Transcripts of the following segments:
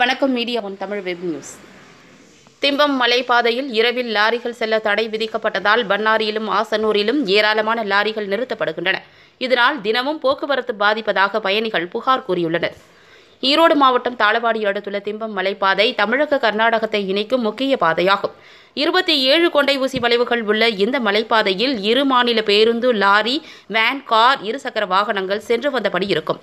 வணக்கம் media one Tamil web news. Thimbam மலைப்பாதையில் இரவில் லாரிகள் செல்ல தடை விதிக்கப்பட்டதால் பன்னாரியிலும் ஆசனூரிலும் ஏராளமான லாரிகள் நிறுத்தப்படுகின்றன. இதனால் தினமும் போக்குவரத்து பாதிப்பதாக பயணிகள் புகார் கூறியுள்ளனர். ஈரோடு மாவட்டம் தாளவாடி அடுத்துள்ள திம்பம் மலைப்பாதை தமிழக கர்நாடகத்தை இணைக்கும் முக்கிய பாதையாகும். இருபத்தி ஏழு கொண்டை ஊசி வளைவுகள் உள்ள இந்த மலைப்பாதையில் இரு மாநில பேருந்து லாரி வேன் கார் இருசக்கர வாகனங்கள் சென்று வந்தபடி இருக்கும்.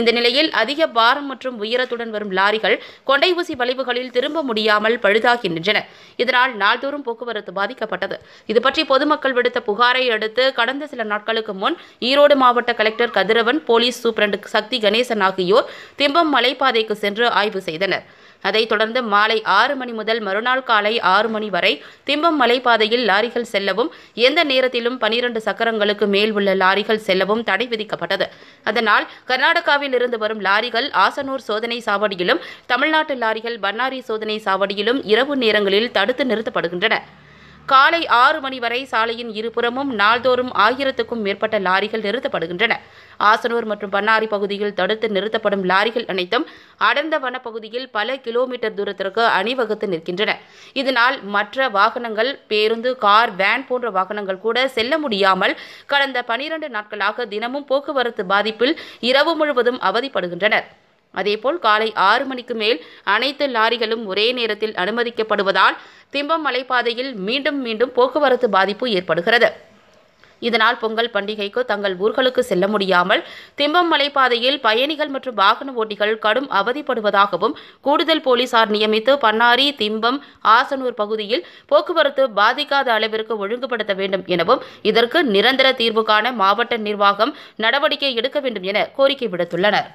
இந்த நிலையில் அதிக பாரம் மற்றும் உயரத்துடன் வரும் லாரிகள் கொண்டை ஊசி வளைவுகளில் திரும்ப முடியாமல் பழுதாகின்றன. இதனால் நாள்தோறும் போக்குவரத்து பாதிக்கப்பட்டது. இதுபற்றி பொதுமக்கள் விடுத்த புகாரை அடுத்து கடந்த சில நாட்களுக்கு முன் ஈரோடு மாவட்ட collector Kathiravan police superintendent Sakthi Ganesan ஆகியோர் திம்பம் மலைப்பாதைக்கு சென்று ஆய்வு செய்தனர். அதைத் தொடர்ந்து மாலை ஆறு மணி முதல் மறுநாள் காலை ஆறு மணி வரை திம்பம் மலைப்பாதையில் லாரிகள் செல்லவும் எந்த நேரத்திலும் பனிரெண்டு சக்கரங்களுக்கு மேல் உள்ள லாரிகள் செல்லவும் தடை விதிக்கப்பட்டது. அதனால் கர்நாடகாவில் இருந்து வரும் லாரிகள் ஆசனூர் சோதனை சாவடியிலும் தமிழ்நாட்டு லாரிகள் பன்னாரி சோதனை சாவடியிலும் இரவு நேரங்களில் தடுத்து நிறுத்தப்படுகின்றன. காலை ஆறு மணி வரை சாலையின் இருபுறமும் நாள்தோறும் ஆயிரத்துக்கும் மேற்பட்ட லாரிகள் நிறுத்தப்படுகின்றன. ஆசனூர் மற்றும் பன்னாரி பகுதியில் தடுத்து நிறுத்தப்படும் லாரிகள் அனைத்தும் அடர்ந்த வனப்பகுதியில் பல கிலோமீட்டர் தூரத்திற்கு அணிவகுத்து நிற்கின்றன. இதனால் மற்ற வாகனங்கள் பேருந்து கார் வேன் போன்ற வாகனங்கள் கூட செல்ல முடியாமல் கடந்த பனிரண்டு நாட்களாக தினமும் போக்குவரத்து பாதிப்பில் இரவு முழுவதும் அவதிப்படுகின்றனர். அதேபோல் காலை ஆறு மணிக்கு மேல் அனைத்து லாரிகளும் ஒரே நேரத்தில் அனுமதிக்கப்படுவதால் திம்பம் மலைப்பாதையில் மீண்டும் மீண்டும் போக்குவரத்து பாதிப்பு ஏற்படுகிறது. இதனால் பொங்கல் பண்டிகைக்கு தங்கள் ஊர்களுக்கு செல்ல முடியாமல் திம்பம் மலைப்பாதையில் பயணிகள் மற்றும் வாகன ஓட்டிகள் கடும் அவதிப்படுவதாகவும் கூடுதல் போலீசார் நியமித்து பன்னாரி திம்பம் ஆசனூர் பகுதியில் போக்குவரத்து பாதிக்காத அளவிற்கு ஒழுங்குபடுத்த வேண்டும் எனவும் இதற்கு நிரந்தர தீர்வு காண மாவட்ட நிர்வாகம் நடவடிக்கை எடுக்க வேண்டும் என கோரிக்கை விடுத்துள்ளனர்.